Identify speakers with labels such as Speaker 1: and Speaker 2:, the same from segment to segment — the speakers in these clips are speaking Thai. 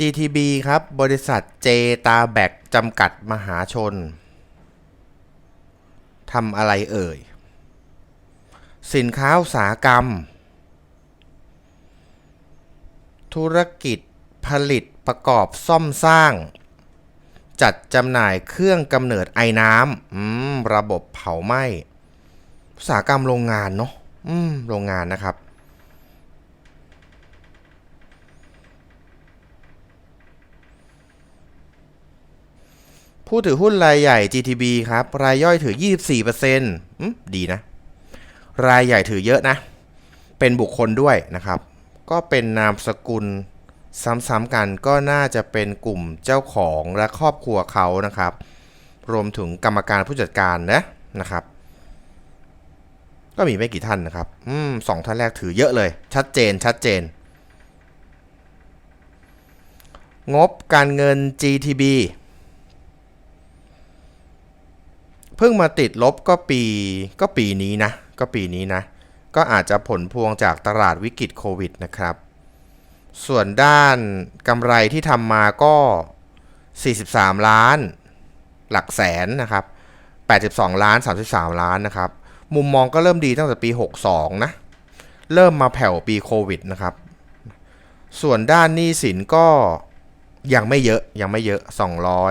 Speaker 1: GTB ครับ บริษัทเจตาแบกจำกัดมหาชนทำอะไรเอ่ย สินค้าอุตสาหกรรม ธุรกิจผลิตประกอบซ่อมสร้าง จัดจำหน่ายเครื่องกำเนิดไอน้ำระบบเผาไหม้อุตสาหกรรมโรงงานเนาะโรงงานนะครับ ผู้ถือหุ้นรายใหญ่ GTB ครับ รายย่อยถือ 24%อืมดีนะ รายใหญ่ถือเยอะนะ เป็นบุคคลด้วยนะครับ ก็เป็นนามสกุลซ้ำๆกันก็น่าจะเป็นกลุ่มเจ้าของและครอบครัวเขานะครับ รวมถึงกรรมการผู้จัดการนะนะครับ ก็มีไม่กี่ท่านนะครับอืมสองท่านแรกถือเยอะเลย ชัดเจนชัดเจน งบการเงิน GTB เพิ่งมาติดลบก็ปีก็ปีนี้นะ ก็ปีนี้นะ ก็อาจจะผลพวงจากตลาดวิกฤตโควิดนะครับ ส่วนด้านกำไรที่ทำมาก็ 43 ล้าน หลักแสนนะครับ 82 ล้าน 33 ล้านนะครับ มุมมองก็เริ่มดีตั้งแต่ปี 62 นะ เริ่มมาแผ่วปีโควิดนะครับ ส่วนด้านหนี้สินก็ ยังไม่เยอะยังไม่เยอะ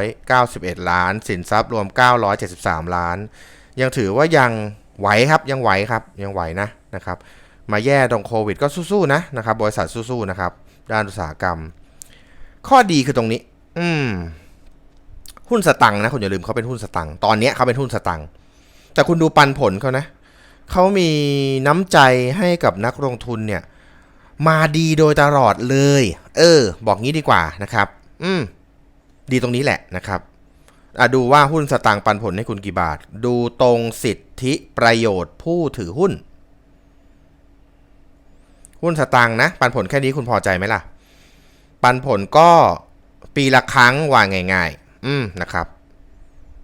Speaker 1: 291 ล้าน สินทรัพย์รวม 973 ล้าน ยังถือว่ายังไหวครับยังไหวครับยังไหวนะนะครับ มาแย่ตรงโควิดก็สู้ๆนะนะครับบริษัทสู้ๆนะครับ ด้านอุตสาหกรรม ข้อดีคือตรงนี้ อืม หุ้นสตังค์นะคุณอย่าลืมเขาเป็นหุ้นสตังค์ตอนนี้เขาเป็นหุ้นสตังค์แต่คุณดูปันผลเขานะเขามีน้ำใจให้กับนักลงทุนเนี่ยมาดีโดยตลอดเลย เออ บอกงี้ดีกว่านะครับ อืม ดีตรงนี้แหละนะครับอะดูว่าหุ้นสตางค์ปันผลให้คุณกี่บาท ดูตรงสิทธิประโยชน์ผู้ถือหุ้น หุ้นสตางค์นะ ปันผลแค่นี้คุณพอใจไหมล่ะ ปันผลก็ปีละครั้งวางง่าย ๆ อืมนะครับ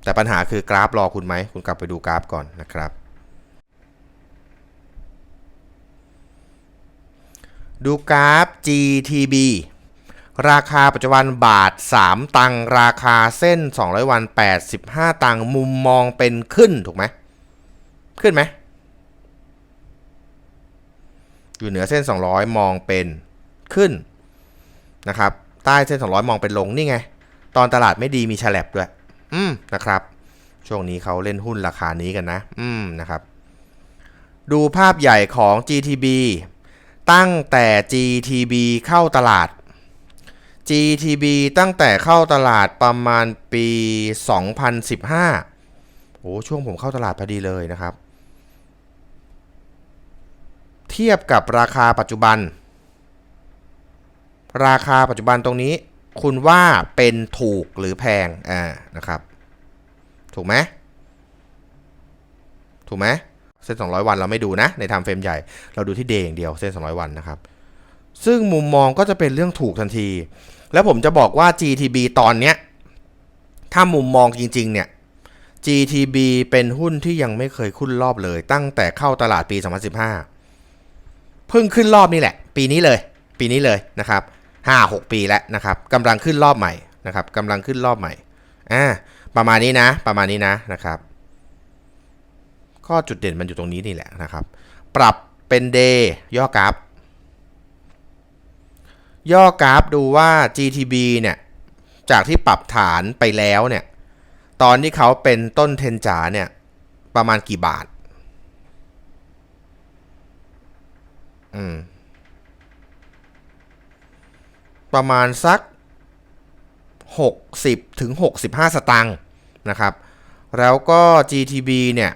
Speaker 1: แต่ปัญหาคือกราฟรอคุณไหม คุณกลับไปดูกราฟก่อนนะครับ ดูกราฟ GTB ราคาปัจจุบันบาท 3 ตังราคาเส้น 200 วัน 85 ตังมุมมองเป็นขึ้นถูกไหมขึ้นไหมอยู่เหนือเส้น 200 มองเป็นขึ้นนะครับใต้เส้น 200 มองเป็นลงนี่ไง ตอนตลาดไม่ดีมีฉลับด้วย อืมนะครับ ช่วงนี้เขาเล่นหุ้นราคานี้กันนะ อืมนะครับ ดูภาพใหญ่ของ GTB ตั้งแต่ GTB เข้าตลาด GTB ตั้งแต่เข้าตลาดประมาณปี 2015 โอ้ช่วงผมเข้าตลาดพอดีเลยนะครับ เทียบกับราคาปัจจุบัน ราคาปัจจุบันตรงนี้ คุณว่าเป็นถูกหรือแพงอ่านะครับ ถูกไหมถูกไหมเส้น 200 วันเราไม่ดูนะ ในไทม์เฟรมใหญ่ เราดูที่เดย์อย่างเดียวเส้น 200 วันนะครับ ซึ่งมุมมองก็จะเป็นเรื่องถูกทันที แล้วผมจะบอกว่า GTB ตอนเนี้ย ถ้ามุมมองจริง ๆ เนี่ย GTB เป็นหุ้นที่ยังไม่เคยขึ้นรอบเลย ตั้งแต่เข้าตลาดปี 2015 เพิ่งขึ้นรอบนี่แหละ ปีนี้เลย ปีนี้เลยนะครับ5 6 ปีแล้วนะครับกำลังขึ้นรอบใหม่นะครับกำลังขึ้นรอบใหม่อ่าประมาณนี้นะ ประมาณนี้นะนะครับ ข้อจุดเด่นมันอยู่ตรงนี้นี่แหละนะครับ ปรับเป็นเดย์ย่อกราฟ ย่อกราฟดูว่า GTB เนี่ย จากที่ปรับฐานไปแล้วเนี่ย ตอนที่เขาเป็นต้นเทนจ๋าเนี่ย ประมาณกี่บาท อืม ประมาณสัก 60ถึง65 สตางค์นะครับ แล้วก็ GTB เนี่ย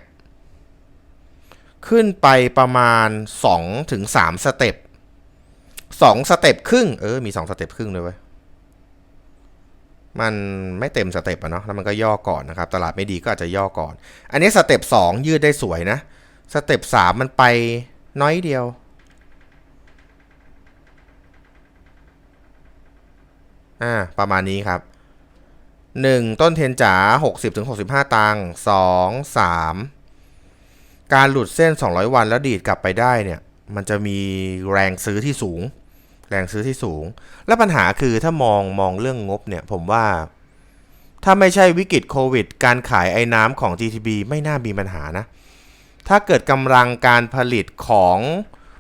Speaker 1: ขึ้นไปประมาณ2ถึง3สเต็ป 2สเต็ปครึ่ง เออ มี2สเต็ปครึ่งเลยเว้ย มันไม่เต็มสเต็ปอะเนาะ แล้วมันก็ย่อก่อนนะครับ ตลาดไม่ดีก็อาจจะย่อก่อน อันนี้สเต็ป2ยืดได้สวยนะ สเต็ป3มันไปน้อยเดียว อ่า ประมาณนี้ครับ 1 ต้นเทนจ๋า60ถึง65 ตังค์ 2 3 การหลุดเส้น 200 วันแล้วดีดกลับไปได้เนี่ย มันจะมีแรงซื้อที่สูง แรงซื้อที่สูง และปัญหาคือถ้ามองมองเรื่องงบเนี่ย ผมว่า ถ้าไม่ใช่วิกฤตโควิด การขายไอ้น้ำของ GTB ไม่น่ามีปัญหานะ ถ้าเกิดกำลังการผลิตของ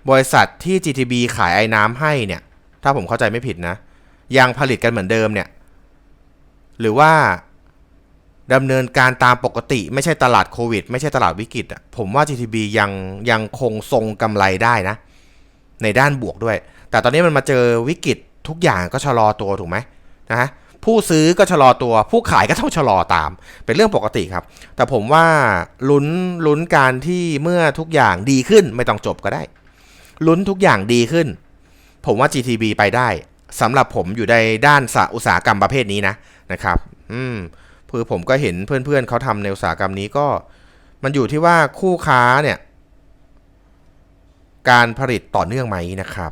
Speaker 1: บริษัทที่ GTB ขายไอ้น้ำให้เนี่ย ถ้าผมเข้าใจไม่ผิดนะ ยังผลิตกันเหมือนเดิมเนี่ย หรือว่าดำเนินการตามปกติ ไม่ใช่ตลาดโควิด ไม่ใช่ตลาดวิกฤตอะผมว่า GTB ยังยังคงทรงกำไรได้นะ ในด้านบวกด้วย แต่ตอนนี้มันมาเจอวิกฤตทุกอย่างก็ชะลอตัวถูกไหมนะฮะผู้ซื้อก็ชะลอตัว ผู้ขายก็ต้องชะลอตาม เป็นเรื่องปกติครับ แต่ผมว่าลุ้นลุ้นการที่เมื่อทุกอย่างดีขึ้นไม่ต้องจบก็ได้ ลุ้นทุกอย่างดีขึ้น ผมว่า GTB ไปได้สำหรับผมอยู่ในด้านสาอุตสาหกรรมประเภทนี้นะนะครับ อืมคือผมก็เห็นเพื่อนๆเขาทำในอุตสาหกรรมนี้ก็ มันอยู่ที่ว่าคู่ค้าเนี่ย การผลิตต่อเนื่องไหมนะครับ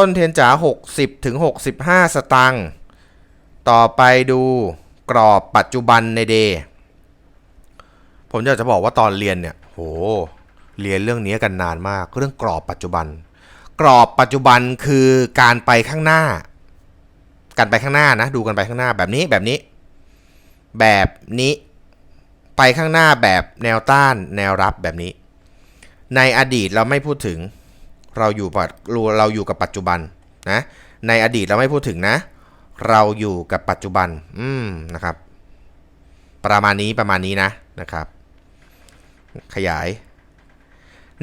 Speaker 1: ต้นเทียนจ๋า60ถึง65 สตังค์ต่อไปดูกรอบปัจจุบันในเดย์ผมอยากจะบอกว่าตอนเรียนเนี่ยโหเรียนเรื่องนี้กันนานมากเรื่องกรอบปัจจุบัน กรอบปัจจุบันคือการไปข้างหน้า การไปข้างหน้านะ ดูกันไปข้างหน้าแบบนี้แบบนี้ แบบนี้ไปข้างหน้าแบบแนวต้านแนวรับแบบนี้ ในอดีตเราไม่พูดถึง เราอยู่ปัจเราอยู่กับปัจจุบันนะ ในอดีตเราไม่พูดถึงนะ เราอยู่กับปัจจุบัน อืมนะครับ ประมาณนี้ประมาณนี้นะนะครับ ขยาย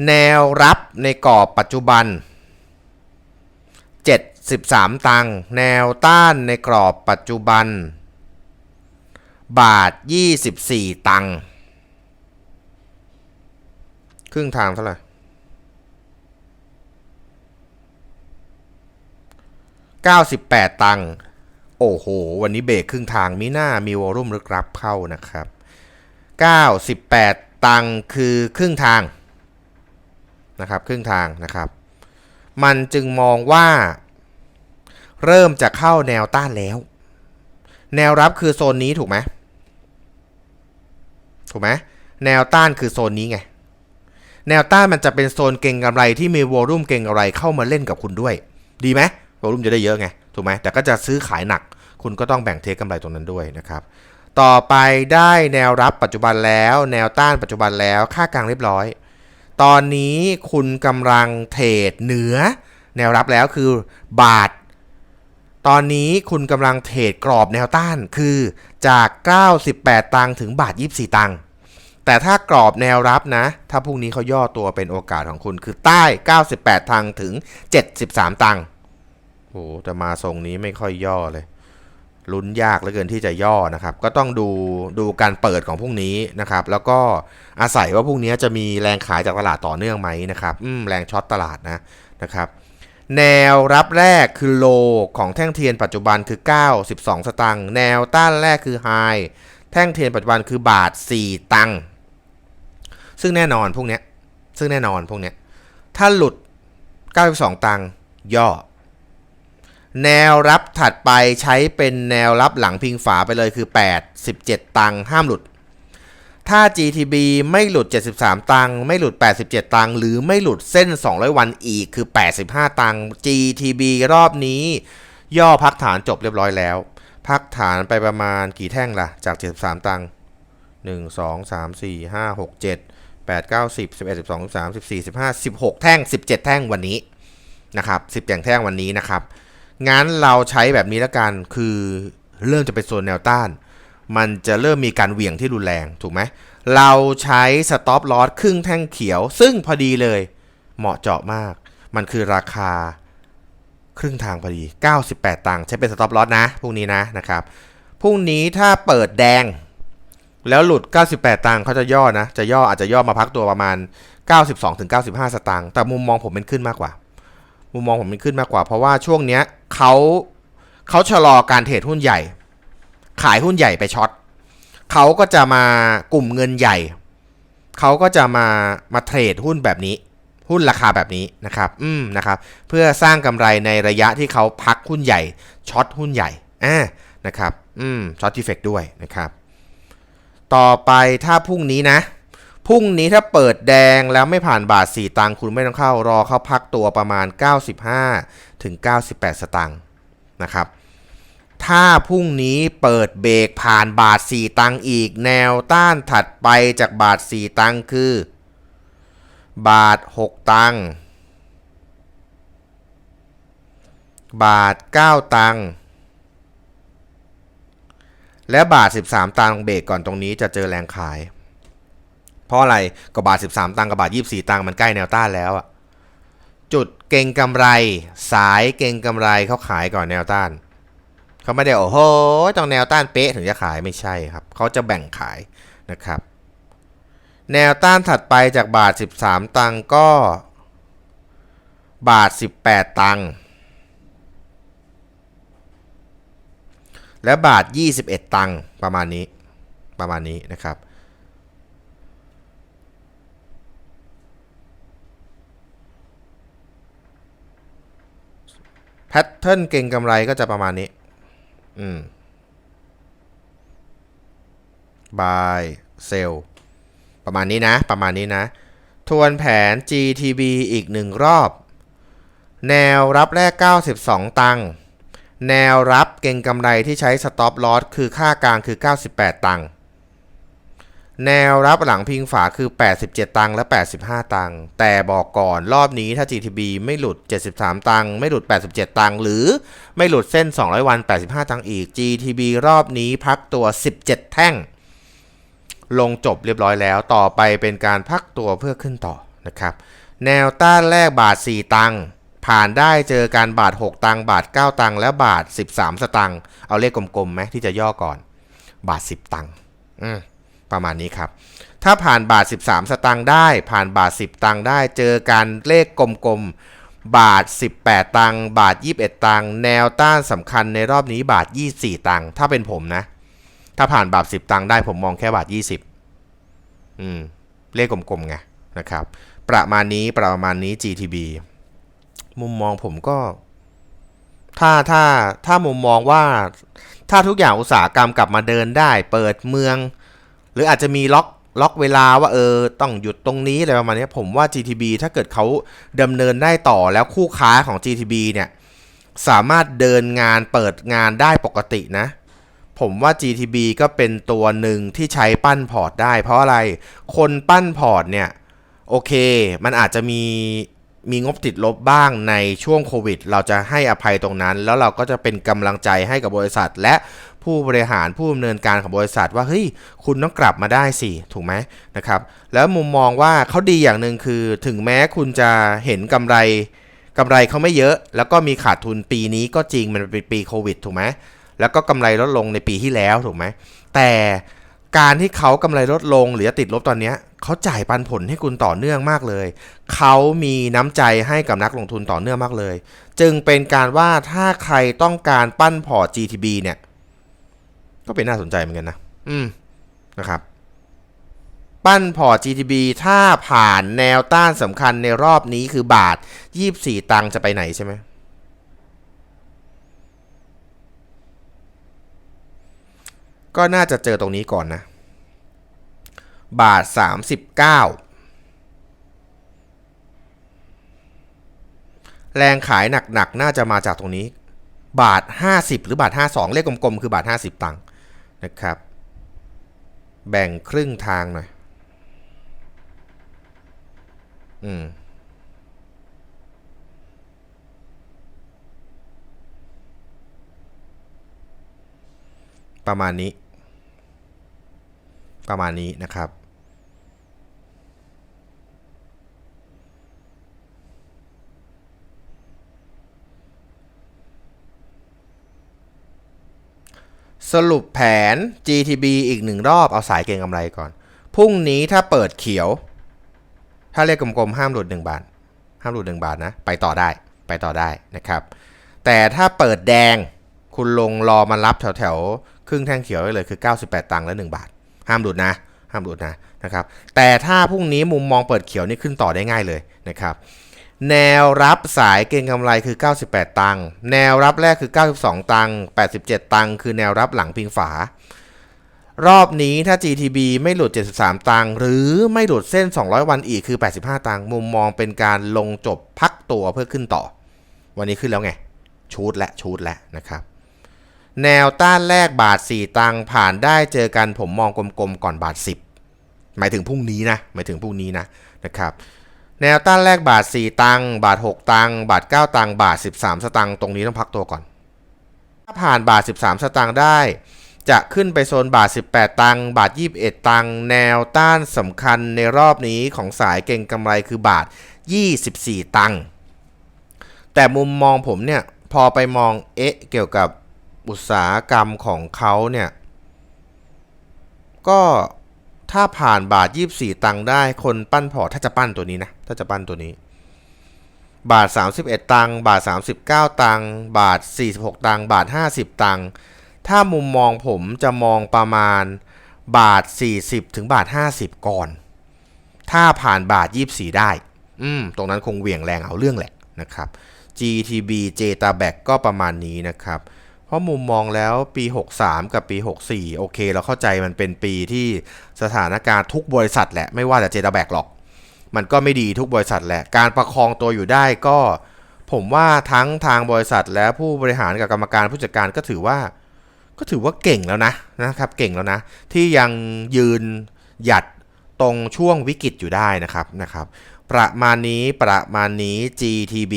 Speaker 1: แนวรับในกรอบปัจจุบัน 73 ตังค์แนวต้านในกรอบปัจจุบัน บาท 24 ตังค์ครึ่งทางเท่าไหร่ 98 ตังค์โอ้โห วันนี้เบรกครึ่งทางมีหน้ามีวอลุ่มลึกรับเข้านะครับ 98 ตังค์คือครึ่งทางนะครับครึ่งทางนะครับ มันจึงมองว่า เริ่มจะเข้าแนวต้านแล้ว แนวรับคือโซนนี้ถูกไหมถูกไหมแนวต้านคือโซนนี้ไง แนวต้านมันจะเป็นโซนเก่งกำไรที่มีวอลุ่มเก่งกำไรเข้ามาเล่นกับคุณด้วย ดีไหม วอลุ่มจะได้เยอะไงถูกไหมแต่ก็จะซื้อขายหนัก คุณก็ต้องแบ่งเทคกำไรตรงนั้นด้วยนะครับต่อไปได้แนวรับปัจจุบันแล้ว แนวต้านปัจจุบันแล้วค่ากลางเรียบร้อย ตอนนี้คุณกำลังเทรดเหนือ แนวรับแล้วคือบาท ตอนนี้คุณกำลังเทรดกรอบแนวต้านคือจาก 98 ตังค์ถึงบาท 24 ตังค์แต่ถ้ากรอบแนวรับนะ ถ้าพรุ่งนี้เขาย่อตัวเป็นโอกาสของคุณคือใต้ 98 ตังค์ถึง 73 ตังค์ โอ้แต่มาทรงนี้ไม่ค่อยย่อเลย ลุ้นยากเหลือเกินที่จะย่อนะครับ ก็ต้องดูดูการเปิดของพรุ่งนี้นะครับ แล้วก็อาศัยว่าพรุ่งนี้จะมีแรงขายจากตลาดต่อเนื่องไหมนะครับอืมแรงช็อตตลาดนะนะครับแนวรับแรกคือโลของแท่งเทียนปัจจุบันคือ 92 สตังค์แนวต้านแรกคือไฮแท่งเทียนปัจจุบันคือบาท 4 ตังค์ซึ่งแน่นอนพวกเนี้ยซึ่งแน่นอนพวกเนี้ยถ้าหลุด 92 ตังค์ย่อ แนวรับถัดไปใช้เป็นแนวรับหลังพิงฝาไปเลยคือ 8 17 ตังค์ห้ามหลุด ถ้า GTB ไม่หลุด 73 ตังค์ไม่หลุด 87 ตังค์หรือไม่หลุดเส้น 200 วันอีกคือ 85 ตังค์ GTB รอบนี้ ย่อพักฐานจบเรียบร้อยแล้ว พักฐานไปประมาณกี่แท่งล่ะ จาก 73 ตังค์1 2 3 4 5 6 7 8 9 10 11 12 13 14 15 16 แท่ง 17 แท่งวันนี้นะครับ10แท่งวันนี้นะครับ งั้นเราใช้แบบนี้ล้วกัน คือเริ่มจะเป็นโซนแนวต้าน มันจะเริ่มมีการเหวี่ยงที่รุนแรงถูกไหม เราใช้สต็อปลอสครึ่งแท่งเขียว ซึ่งพอดีเลย เหมาะเจาะมาก มันคือราคาครึ่งทางพอดี 98 ตังค์ใช้เป็นสต็อปลอสนะพรุ่งนี้นะนะครับ พรุ่งนี้ถ้าเปิดแดง แล้วหลุด 98 ตังค์เขาจะย่อนะ จะย่ออาจจะย่อมาพักตัวประมาณ 92-95 สตางค์ แต่มุมมองผมเป็นขึ้นมากกว่า มุมมองผมเป็นขึ้นมากกว่า เพราะว่าช่วงเนี้ย เขาเขาชะลอการเทรดหุ้นใหญ่ ขายหุ้นใหญ่ไปช็อตเขาก็จะมากลุ่มเงินใหญ่ เขาก็จะมามาเทรดหุ้นแบบนี้ หุ้นราคาแบบนี้นะครับ อืมนะครับ เพื่อสร้างกำไรในระยะที่เขาพักหุ้นใหญ่ช็อตหุ้นใหญ่อ่านะครับ อืมช็อตทีเฟกด้วยนะครับ ต่อไปถ้าพรุ่งนี้นะพรุ่งนี้ถ้าเปิดแดงแล้วไม่ผ่านบาท 4 ตังค์คุณไม่ต้องเข้ารอเข้าพักตัวประมาณ 95 ถึง 98 สตางค์นะครับ ถ้าพรุ่งนี้เปิดเบรกผ่านบาท 4 ตังค์อีกแนวต้านถัดไปจากบาท 4 ตังค์คือ บาท 6 ตังค์บาท 9 ตังค์และบาท 13 ตังค์เบรกก่อนตรงนี้จะเจอแรงขาย เพราะอะไรก็บาท 13 ตังค์กับบาท 24 ตังค์มันใกล้แนวต้านแล้วอะ จุดเก่งกำไร สายเก่งกำไรเขาขายก่อนแนวต้านเขาไม่ได้โอ้โหต้องแนวต้านเป๊ะถึงจะขายไม่ใช่ครับเขาจะแบ่งขายนะครับ แนวต้านถัดไปจากบาท 13 ตังก็ บาท 18 ตังและบาท 21 ตังประมาณนี้ประมาณนี้นะครับ แพทเทิร์นเก่งกำไรก็จะประมาณนี้ อืม buy sell ประมาณนี้นะ ประมาณนี้นะ ทวนแผน GTB อีกหนึ่งรอบ แนวรับแรก 92 ตังค์ แนวรับเก่งกำไรที่ใช้ stop loss คือค่ากลางคือ 98 ตังค์ แนวรับหลังพิงฝาคือ 87 ตังค์และ 85 ตังค์แต่บอกก่อนรอบนี้ถ้า GTB ไม่หลุด 73 ตังค์ไม่หลุด 87 ตังค์หรือไม่หลุดเส้น 200 วัน 85 ตังค์อีก GTB รอบนี้พักตัว 17 แท่ง ลงจบเรียบร้อยแล้วต่อไปเป็นการพักตัวเพื่อขึ้นต่อนะครับ แนวต้านแรกบาท 4 ตังค์ผ่านได้เจอการบาท 6 ตังค์บาท 9 ตังค์และบาท 13 สตังค์เอาเลขกลมๆไหมที่จะย่อก่อน บาท 10 ตังค์อืม ประมาณนี้ครับ ถ้าผ่านบาท 13 สตังค์ได้ ผ่านบาท 10 ตังค์ได้ เจอการเลขกลมๆ บาท 18 ตังค์ บาท 21 ตังค์ แนวต้านสำคัญในรอบนี้บาท 24 ตังค์ ถ้าเป็นผมนะ ถ้าผ่านบาท 10 ตังค์ได้ผมมองแค่บาท 20 อืม เลขกลมๆไงนะครับ ประมาณนี้ประมาณนี้ GTB มุมมองผมก็ ถ้าถ้าถ้ามุมมองว่า ถ้าทุกอย่างอุตสาหกรรมกลับมาเดินได้ เปิดเมือง รืออาจจะมีล็อกล็อกเวลาว่าเออต้องหยุดตรงนี้อะไรประมาณนี้ผมว่า GTB ถ้าเกิดเขาดำเนินได้ต่อแล้วคู่ค้าของ GTB เนี่ยสามารถเดินงานเปิดงานได้ปกตินะ ผมว่า GTB ก็เป็นตัวหนึ่งที่ใช้ปั้นพอร์ตได้ เพราะอะไรคนปั้นพอร์ตเนี่ยโอเค มันอาจจะมีมีงบติดลบบ้างในช่วงโควิด เราจะให้อภัยตรงนั้น แล้วเราก็จะเป็นกำลังใจให้กับบริษัท และ ผู้บริหารผู้ดำเนินการของบริษัทว่าเฮ้ยคุณต้องกลับมาได้สิถูกไหมนะครับแล้วมุมมองว่าเขาดีอย่างหนึ่งคือ ถึงแม้คุณจะเห็นกำไรกำไรเขาไม่เยอะ แล้วก็มีขาดทุนปีนี้ก็จริงมันเป็นปีโควิดถูกไหมแล้วก็กำไรลดลงในปีที่แล้วถูกไหมแต่การที่เขากำไรลดลงหรือจะติดลบตอนนี้เขาจ่ายปันผลให้คุณต่อเนื่องมากเลย เขามีน้ำใจให้กับนักลงทุนต่อเนื่องมากเลย จึงเป็นการว่าถ้าใครต้องการปั้นพอร์ต GTB เนี่ย ก็เป็นน่าสนใจเหมือนกันนะ อืมนะครับ ปั้นพอร์ต GTB ถ้าผ่านแนวต้านสำคัญในรอบนี้คือบาท 24 ตังค์จะไปไหนใช่ไหมก็น่าจะเจอตรงนี้ก่อนนะ บาท 39 แรงขายหนักๆน่าจะมาจากตรงนี้ บาท 50 หรือบาท 52 เลขกลมๆ คือบาท 50 ตังค์ นะครับ แบ่งครึ่งทางหน่อย อืม ประมาณนี้ ประมาณนี้นะครับ สรุปแผน GTB อีกหนึ่งรอบเอาสายเก็งกำไรก่อน พรุ่งนี้ถ้าเปิดเขียว ถ้าเลขกลมๆห้ามหลุด 1 บาท ห้ามหลุด 1 บาทนะ ไปต่อได้ไปต่อได้นะครับ แต่ถ้าเปิดแดงคุณลงรอมารับแถวๆ ครึ่งแท่งเขียวได้เลยคือ 98 ตังค์และ 1 บาท ห้ามหลุดนะ ห้ามหลุดนะนะครับ แต่ถ้าพรุ่งนี้มุมมองเปิดเขียวนี่ขึ้นต่อได้ง่ายเลยนะครับ แนวรับสายเก็งกำไรคือ 98 ตังค์ แนวรับแรกคือ 92 ตังค์ 87 ตังค์ คือแนวรับหลังพิงฝา รอบนี้ถ้า GTB ไม่หลุด 73 ตังค์ หรือไม่หลุดเส้น 200 วันอีกคือ 85 ตังค์ มุมมองเป็นการลงจบพักตัวเพื่อขึ้นต่อ วันนี้ขึ้นแล้วไง ชูดและชูดและนะครับ แนวต้านแรกบาท 4 ตังค์ผ่านได้เจอกันผมมองกลมๆก่อนบาท 10 หมายถึงพรุ่งนี้นะ หมายถึงพรุ่งนี้นะนะครับ แนวต้านแรกบาท 4 ตังค์บาท 6 ตังค์บาท 9 ตังค์บาท 13 สตังค์ตรงนี้ต้องพักตัวก่อน ถ้าผ่านบาท 13 สตางค์ได้ จะขึ้นไปโซนบาท 18 ตังค์บาท 21 ตังค์แนวต้านสำคัญในรอบนี้ของสายเก่งกำไรคือบาท 24 ตังค์แต่มุมมองผมเนี่ยพอไปมองเอ๊ะเกี่ยวกับอุตสาหกรรมของเขาเนี่ยก็ ถ้าผ่านบาท 24 ตังค์ได้คนปั้นพอร์ตถ้าจะปั้นตัวนี้นะถ้าจะปั้นตัวนี้ บาท 31 ตังค์บาท 39 ตังค์บาท 46 ตังค์บาท 50 ตังค์ถ้ามุมมองผมจะมองประมาณบาท 40 ถึงบาท 50 ก่อน ถ้าผ่านบาท 24 ได้ อืม ตรงนั้นคงเหวี่ยงแรงเอาเรื่องแหละนะครับ GTB j t a b a c ก็ประมาณนี้นะครับ เพราะมุมมองแล้วปี 63 กับปี 64 โอเค เราเข้าใจมันเป็นปีที่สถานการณ์ทุกบริษัทแหละ ไม่ว่าแต่ j t a b a c หรอก มันก็ไม่ดีทุกบริษัทแหละ การประคองตัวอยู่ได้ก็ ผมว่าทั้งทางบริษัทและผู้บริหารกับกรรมการผู้จัดการก็ถือว่า ก็ถือว่าเก่งแล้วนะนะครับเก่งแล้วนะ ที่ยังยืนหยัดตรงช่วงวิกฤตอยู่ได้นะครับนะครับ ประมาณนี้ประมาณนี้ GTB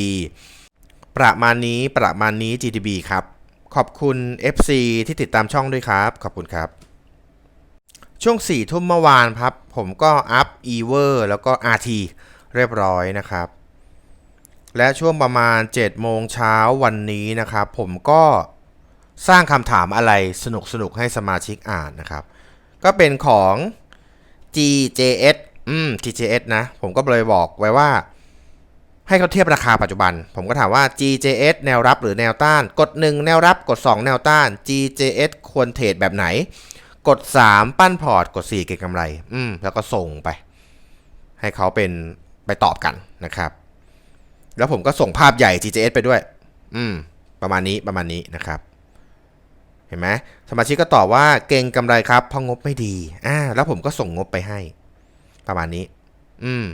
Speaker 1: ประมาณนี้ประมาณนี้ GTB ครับ ขอบคุณ FC ที่ติดตามช่องด้วยครับ ขอบคุณครับ ช่วง4ี่ทุ่มเมื่อวานครับ ผมก็อัพ e v e r แล้วก็ RT เรียบร้อยนะครับ และช่วงประมาณ 7 โมงเช้าวันนี้นะครับ ผมก็สร้างคำถามอะไรสนุกสนุกให้สมาชิกอ่านนะครับ ก็เป็นของ GJS อืม GJS นะ ผมก็เลยบอกไว้ว่า ให้เขาเทียบราคาปัจจุบัน ผมก็ถามว่า GJS แนวรับหรือแนวต้าน กด 1 แนวรับ กด 2 แนวต้าน GJS ควรเทรดแบบไหน กด 3 ปั้นพอร์ต กด 4 เก็งกำไร อืม แล้วก็ส่งไป ให้เขาเป็นไปตอบกันนะครับ แล้วผมก็ส่งภาพใหญ่ GJS ไปด้วย อืม ประมาณนี้ประมาณนี้นะครับ เห็นไหมสมาชิกก็ตอบว่าเก่งกำไรครับเพราะงบไม่ดี อ่า แล้วผมก็ส่งงบไปให้ ประมาณนี้ อืม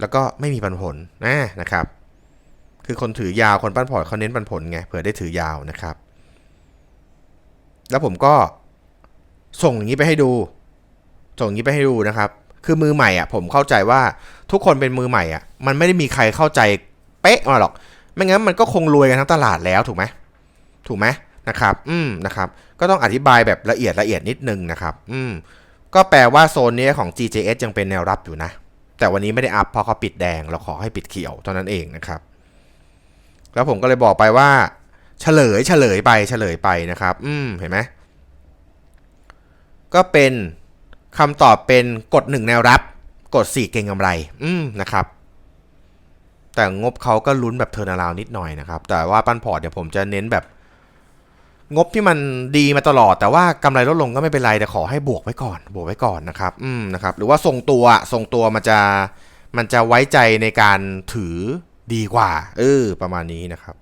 Speaker 1: แล้วก็ไม่มีปันผลนะนะครับ คือคนถือยาวคนปั้นพอร์ตเขาเน้นปันผลไงเผื่อได้ถือยาวนะครับ แล้วผมก็ส่งอย่างนี้ไปให้ดู ส่งอย่างนี้ไปให้ดูนะครับ คือมือใหม่อะ ผมเข้าใจว่าทุกคนเป็นมือใหม่อะ มันไม่ได้มีใครเข้าใจเป๊ะมาหรอก ไม่งั้นมันก็คงรวยกันทั้งตลาดแล้วถูกไหมถูกไหมนะครับ อืมนะครับ ก็ต้องอธิบายแบบละเอียดละเอียดนิดนึงนะครับ อืมก็แปลว่าโซนนี้ของ GJS ยังเป็นแนวรับอยู่นะ แต่วันนี้ไม่ได้อัพเพราะเขาปิดแดง เราขอให้ปิดเขียวเท่านั้นเองนะครับ แล้วผมก็เลยบอกไปว่าเฉลยเฉลยไปเฉลยไปนะครับ อืมเห็นไหมก็เป็นคำตอบเป็นกด 1 แนวรับ กด 4 เก่งกำไร อืมนะครับ แต่งบเขาก็ลุ้นแบบเทอร์นาราวนิดหน่อยนะครับ แต่ว่าปั้นพอร์ตเดี๋ยวผมจะเน้นแบบ งบที่มันดีมาตลอด แต่ว่ากำไรลดลงก็ไม่เป็นไรแต่ขอให้บวกไว้ก่อน บวกไว้ก่อนนะครับอืมนะครับหรือว่าทรงตัวทรงตัวมันจะมันจะไว้ใจในการถือดีกว่าเออประมาณนี้นะครับ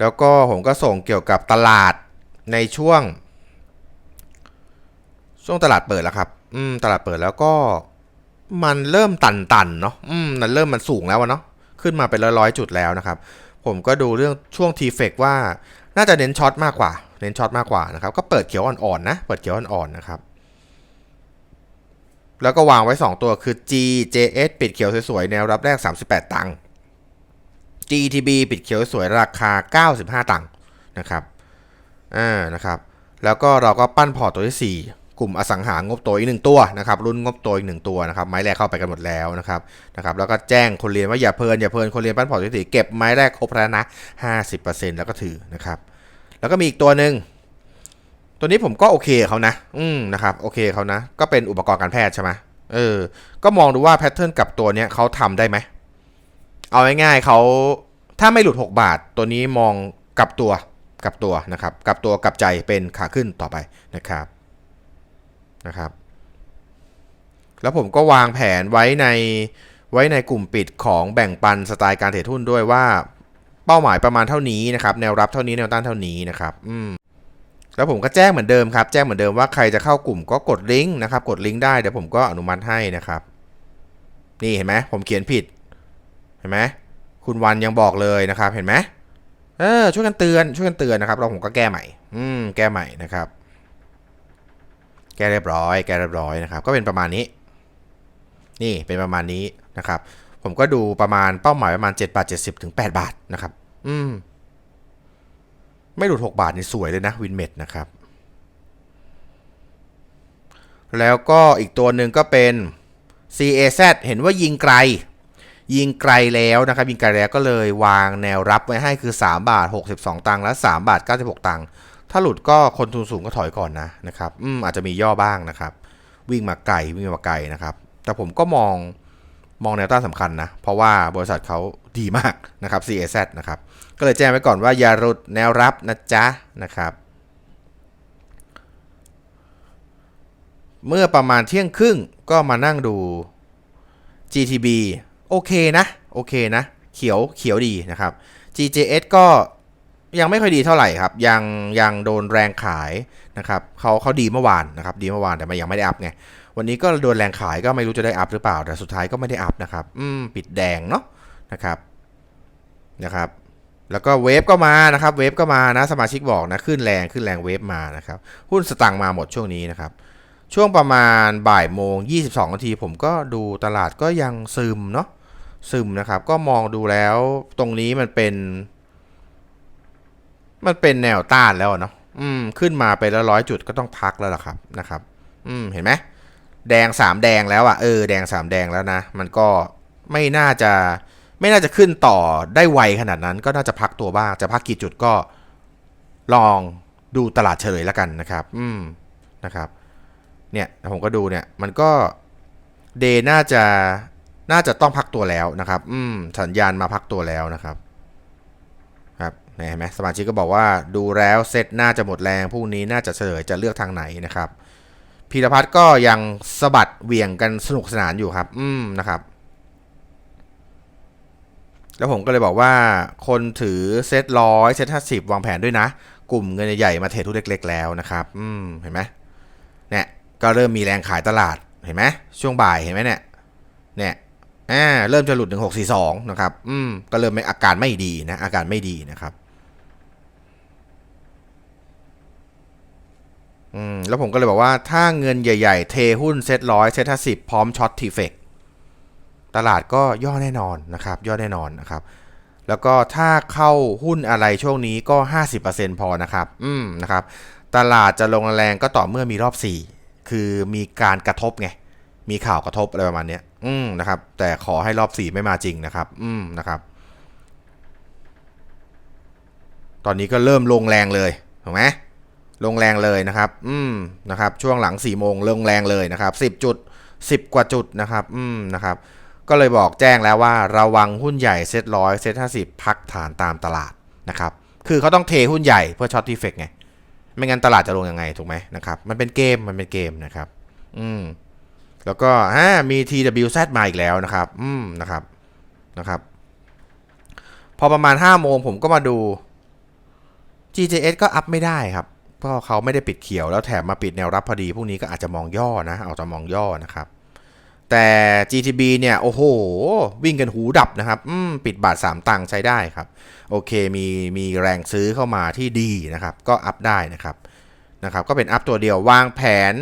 Speaker 1: แล้วก็ผมก็ส่งเกี่ยวกับตลาดในช่วง ช่วงตลาดเปิดแล้วครับ อืมตลาดเปิดแล้วก็มันเริ่มตันตันๆเนาะอืมมันเริ่มมันสูงแล้วเนาะขึ้นมาเป็นร้อยๆจุดแล้วนะครับ ผมก็ดูเรื่องช่วงทีเฟกว่า น่าจะเน้นช็อตมากกว่า เน้นช็อตมากกว่านะครับ ก็เปิดเขียวอ่อนๆนะ เปิดเขียวอ่อนๆนะครับ แล้วก็วางไว้ 2 ตัวคือ GJS ปิดเขียวสวยๆ แนวรับแรก 38 ตังค์ GTB ปิดเขียวสวยราคา 95 ตังค์นะครับ อ่า นะครับ แล้วก็เราก็ปั้นพอร์ตตัวที่ 4 กลุ่มอสังหางบตัวอีกหนึ่งตัวนะครับรุ่นงบตัวอีกหนึ่งตัวนะครับไม้แรกเข้าไปกันหมดแล้วนะครับนะครับแล้วก็แจ้งคนเรียนว่าอย่าเพลินอย่าเพลินคนเรียนปั้นพอร์ตตัวที่สี่เก็บไม้แรกครบแล้วนะ50%แล้วก็ถือนะครับแล้วก็มีอีกตัวหนึ่งตัวนี้ผมก็โอเคเขานะ อืมนะครับโอเคเขานะ ก็เป็นอุปกรณ์การแพทย์ใช่ไหมเออ ก็มองดูว่าแพทเทิร์นกับตัวเนี้ยเขาทำได้ไหมเอาง่ายๆเขาถ้าไม่หลุด 6 บาท ตัวนี้มองกับตัวกับตัวนะครับกับตัวกับใจเป็นขาขึ้นต่อไปนะครับ นะครับ แล้วผมก็วางแผนไว้ในไว้ในกลุ่มปิดของแบ่งปันสไตล์การเทรดหุ้นด้วยว่าเป้าหมายประมาณเท่านี้นะครับแนวรับเท่านี้แนวต้านเท่านี้นะครับอืมแล้วผมก็แจ้งเหมือนเดิมครับ แจ้งเหมือนเดิมว่าใครจะเข้ากลุ่มก็กดลิงก์นะครับ กดลิงก์ได้เดี๋ยวผมก็อนุมัติให้นะครับ นี่เห็นไหมผมเขียนผิด เห็นไหมคุณวันยังบอกเลยนะครับ เห็นไหมเออช่วยกันเตือนช่วยกันเตือนนะครับเราผมก็แก้ใหม่ อืม แก้ใหม่นะครับ แก้เรียบร้อย แก้เรียบร้อยนะครับ ก็เป็นประมาณนี้ นี่เป็นประมาณนี้นะครับ ผมก็ดูประมาณเป้าหมายประมาณ7บาท70ถึง8บาทนะครับ อืม ไม่หลุด 6 บาทนี่สวยเลยนะวินเมดนะครับ แล้วก็อีกตัวหนึ่งก็เป็น CAZ เห็นว่ายิงไกล ยิงไกลแล้วนะครับ ยิงไกลแล้วก็เลยวางแนวรับไว้ให้คือ 3 บาท 62 ตังค์และ3บาท 96 ตังค์ ถ้าหลุดก็คนทุนสูงก็ถอยก่อนนะนะครับอืมอาจจะมีย่อบ้างนะครับ วิ่งมาไกลวิ่งมาไกลนะครับ แต่ผมก็มองมองแนวต้านสำคัญนะ เพราะว่าบริษัทเขาดีมากนะครับ CAZ นะครับ ก็เลยแจ้งไว้ก่อนว่าอย่าหลุดแนวรับนะจ๊ะนะครับ เมื่อประมาณเที่ยงครึ่งก็มานั่งดู GTB โอเคนะ โอเคนะ เขียวเขียวดีนะครับ GJS ก็ ยังไม่ค่อยดีเท่าไหร่ครับ ยังยังโดนแรงขายนะครับเขาเขาดีเมื่อวานนะครับดีเมื่อวานแต่มันยังไม่ได้อัพไงวันนี้ก็โดนแรงขายก็ไม่รู้จะได้อัพหรือเปล่า แต่สุดท้ายก็ไม่ได้อัพนะครับอืมปิดแดงเนาะนะครับนะครับ แล้วก็เวฟก็มานะครับ เวฟก็มานะสมาชิกบอกนะขึ้นแรงขึ้นแรงเวฟมานะครับหุ้นสตังค์มาหมดช่วงนี้นะครับ ช่วงประมาณบ่ายโมง 22นาทีผมก็ดูตลาดก็ยังซึมเนาะซึมนะครับ ก็มองดูแล้วตรงนี้มันเป็น มันเป็นแนวต้านแล้วเนาะอืม ขึ้นมาไปล้วร้อยจุดก็ต้องพักแล้วล่ะครับนะครับ อืม เห็นไหมแดงสามแดงแล้วอะ่ะเออแดงสามแดงแล้วนะ มันก็ไม่น่าจะไม่น่าจะขึ้นต่อได้ไวขนาดนั้นก็น่าจะพักตัวบ้าง จะพักกี่จุดก็ลองดูตลาดเฉลยแล้วกันนะครับ อืมนะครับ เนี่ยผมก็ดูเนี่ยมันก็เดย์น่าจะน่าจะต้องพักตัวแล้วนะครับ อืม สัญญาณมาพักตัวแล้วนะครับ นี่ยเห็นไหมสมาชิกก็บอกว่าดูแล้วเซตน่าจะหมดแรงพรุ่งนี้น่าจะเฉลยจะเลือกทางไหนนะครับพีรพัฒน์ก็ยังสะบัดเหวี่ยงกันสนุกสนานอยู่ครับ อืมนะครับ แล้วผมก็เลยบอกว่า คนถือเซตร้อยเซตห้าสิบวางแผนด้วยนะ กลุ่มเงินใหญ่มาเทรดทุนเล็ก ๆ แล้วนะครับ อืมเห็นไหมเนี่ยก็เริ่มมีแรงขายตลาดเห็นไหมช่วงบ่ายเห็นไหมเนี่ยเนี่ยอ่าเริ่มจะหลุดถึงหกสี่สองนะครับ อืมก็เริ่มม่อาการไม่ดีนะ อาการไม่ดีนะครับ อืมแล้วผมก็เลยบอกว่าถ้าเงินใหญ่ๆ เทหุ้นเซ็ตร้อยเซ็ตห้าสิบพร้อมช็อตทีเฟกตลาดก็ย่อแน่นอนนะครับ ย่อแน่นอนนะครับ แล้วก็ถ้าเข้าหุ้นอะไรช่วงนี้ก็ 50%พอนะครับ อืมนะครับ ตลาดจะลงแรงก็ต่อเมื่อมีรอบ 4 คือมีการกระทบไง มีข่าวกระทบอะไรประมาณนี้อืมนะครับ แต่ขอให้รอบ 4 ไม่มาจริงนะครับ อืมนะครับ ตอนนี้ก็เริ่มลงแรงเลยถูกไหม ลงแรงเลยนะครับ อืมนะครับ ช่วงหลัง4ี่โมงลงแรงเลยนะครับ10จุด10กว่าจุดนะครับ อืมนะครับ ก็เลยบอกแจ้งแล้วว่าระวังหุ้นใหญ่เซ็ตร้อยเซ็ตห้าสิบพักฐานตามตลาดนะครับ คือเขาต้องเทหุ้นใหญ่เพื่อช็อตทีเฟกไง ไม่งั้นตลาดจะลงยังไงถูกไหมนะครับ มันเป็นเกม มันเป็นเกมนะครับ อืม แล้วก็อ่ามี TWZ มาอีกแล้วนะครับ อืมนะครับ นะครับ พอประมาณ5โมงผมก็มาดู GJS ก็อัพไม่ได้ครับ เพราะเขาไม่ได้ปิดเขียวแล้วแถมมาปิดแนวรับพอดีพวกนี้ก็อาจจะมองย่อนะเอาจะมองย่อนะครับ แต่ GTB เนี่ยโอ้โห วิ่งกันหูดับนะครับอืมปิดบาท 3 ตังค์ใช้ได้ครับ โอเคมีมีแรงซื้อเข้ามาที่ดีนะครับ ก็อัพได้นะครับนะครับ ก็เป็นอัพตัวเดียววางแผน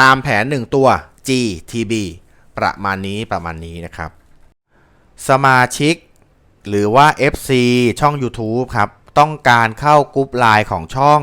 Speaker 1: ตามแผน 1 ตัว GTB ประมาณนี้ประมาณนี้นะครับ สมาชิกหรือว่า FC ช่อง YouTube ครับ ต้องการเข้ากรุ๊ปไลน์ของช่อง